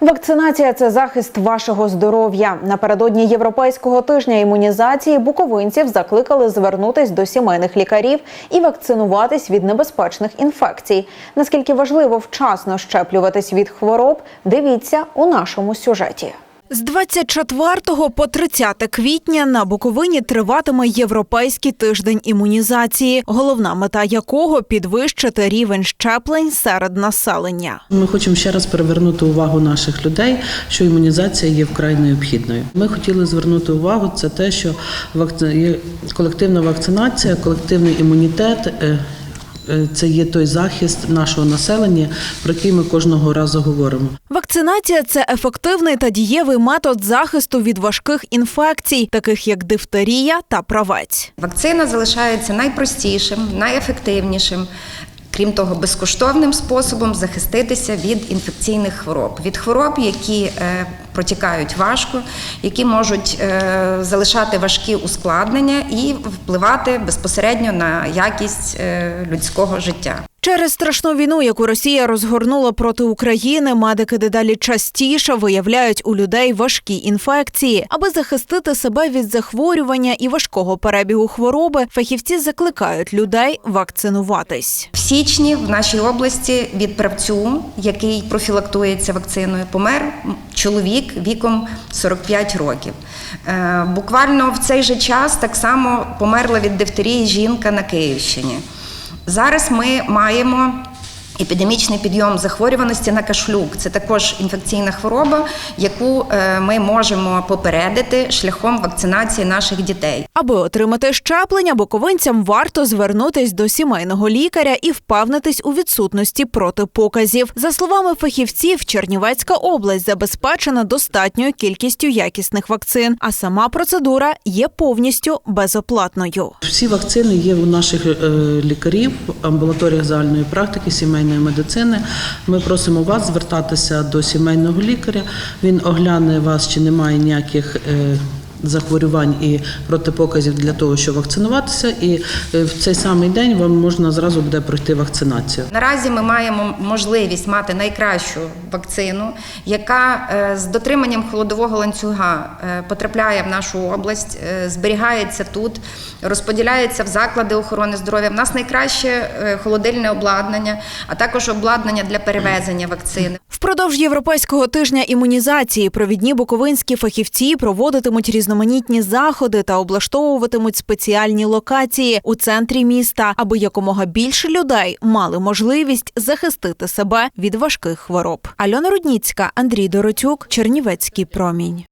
Вакцинація це захист вашого здоров'я. Напередодні європейського тижня імунізації буковинців закликали звернутись до сімейних лікарів і вакцинуватись від небезпечних інфекцій. Наскільки важливо вчасно щеплюватись від хвороб, дивіться у нашому сюжеті. З 24 по 30 квітня на Буковині триватиме європейський тиждень імунізації, головна мета якого підвищити рівень щеплень серед населення. Ми хочемо ще раз привернути увагу наших людей, що імунізація є вкрай необхідною. Ми хотіли звернути увагу це те, що колективна вакцинація, колективний імунітет. е, е, Це є той захист нашого населення, про який ми кожного разу говоримо. Вакцинація це ефективний та дієвий метод захисту від важких інфекцій, таких як дифтерія та правець. Вакцина залишається найпростішим, найефективнішим. Крім того, безкоштовним способом захиститися від інфекційних хвороб, від хвороб, які е, протікають важко, які можуть е, залишати важкі ускладнення і впливати безпосередньо на якість е, людського життя. Через страшну війну, яку Росія розгорнула проти України, медики дедалі частіше виявляють у людей важкі інфекції. Аби захистити себе від захворювання і важкого перебігу хвороби, фахівці закликають людей вакцинуватись. В січні в нашій області від правцю, який профілактується вакциною, помер чоловік віком 45 років. Е, Буквально в цей же час так само померла від дифтерії жінка на Київщині. Зараз ми маємо епідемічний підйом захворюваності на кашлюк. Це також інфекційна хвороба, яку е, ми можемо попередити шляхом вакцинації наших дітей. Аби отримати щеплення, буковинцям варто звернутись до сімейного лікаря і впевнитись у відсутності протипоказів. За словами фахівців, Чернівецька область забезпечена достатньою кількістю якісних вакцин, а сама процедура є повністю безоплатною. Всі вакцини є у наших е, лікарів, амбулаторіях загальної практики, сімейної медицини. Ми просимо вас звертатися до сімейного лікаря. Він огляне вас, чи немає ніяких. Захворювань і протипоказів для того, щоб вакцинуватися, і е, в цей самий день вам можна зразу буде пройти вакцинацію. Наразі ми маємо можливість мати найкращу вакцину, яка е, з дотриманням холодового ланцюга е, потрапляє в нашу область, зберігається тут, розподіляється в заклади охорони здоров'я. В нас найкраще холодильне обладнання, а також обладнання для перевезення вакцини. Впродовж європейського тижня імунізації провідні буковинські фахівці проводитимуть різноманітні заходи та облаштовуватимуть спеціальні локації у центрі міста, аби якомога більше людей мали можливість захистити себе від важких хвороб. Альона Рудніцька, Андрій Доротюк, Чернівецький промінь.